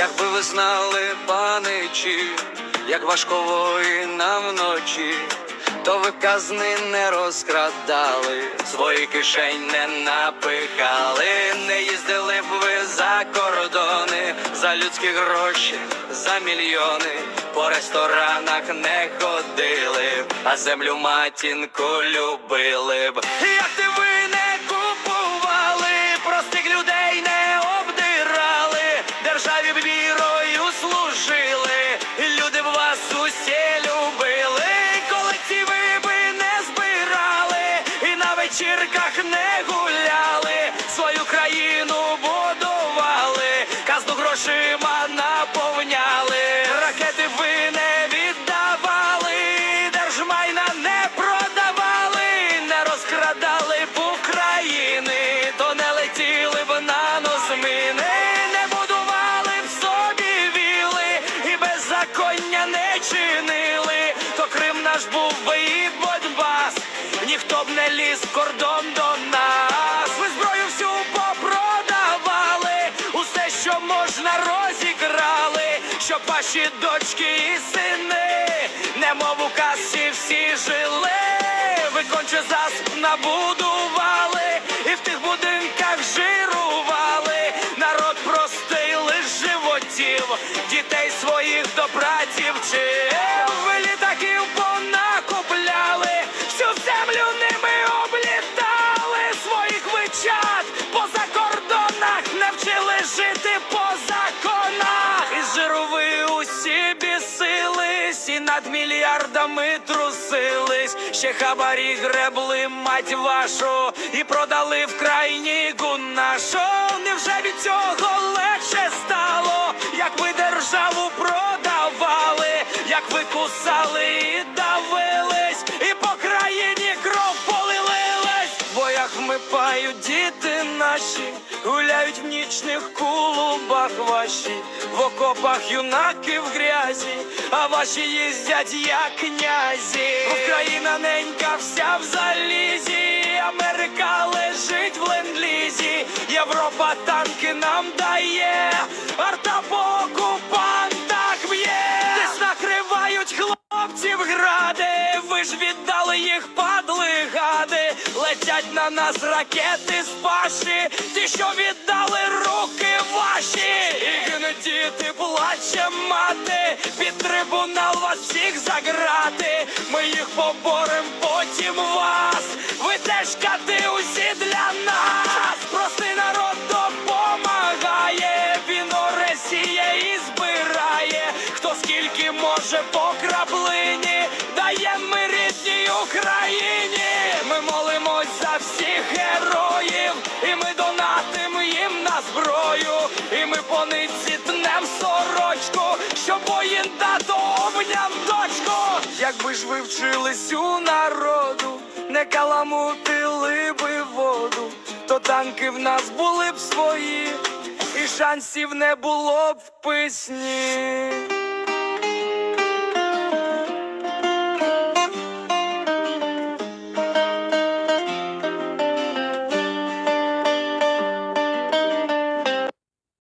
Якби ви знали, паничі, як важко воїнам вночі, то ви казни не розкрадали, свої кишень не напихали, не їздили б ви за кордони, за людські гроші, за мільйони, по ресторанах не ходили, б, а землю матінку любили б. Як ти ви вечірках не гуляли, свою країну будували, казну грошима наповняли, ракети ви не віддавали, держмайна не продавали, не розкрадали б України, то не летіли б на носмини, не будували б собі віли і беззаконня не чинили, то Крим наш був би ніхто б не ліз кордон до нас. Ви зброю всю попродавали, усе, що можна, розіграли, щоб ваші дочки і сини, немов у касі всі жили, ви конче засп набудували, і в тих будинках жирували, народ простий лиш животів, дітей своїх до праці вчив, над мільярдами трусились, ще хабарі гребли, мать вашу, і продали в крайнігу нашу. Невже від цього легше стало, як ви державу продавали, як ви кусали і давились, вмипають діти наші, гуляють в нічних клубах ваші, в окопах юнаки в грязі, а ваші їздять як князі. Україна ненька вся в залізі, Америка лежить в ленд-лізі, Європа танки нам дає, арта по окупантах б'є, десь накривають хлопців гради, ви ж віддали їх падли гади, летять на нас ракети з паші, ті, що віддали руки ваші, і гинуть діти, плаче мати, під трибунал вас всіх заграти, ми їх поборем, потім вас, ви теж кати усі для нас, простий народ допомагає, віно Росія і збирає, хто скільки може по краплині, Якби ж ви вчились у народу, не каламутили би воду, то танки в нас були б свої, і шансів не було б в писні.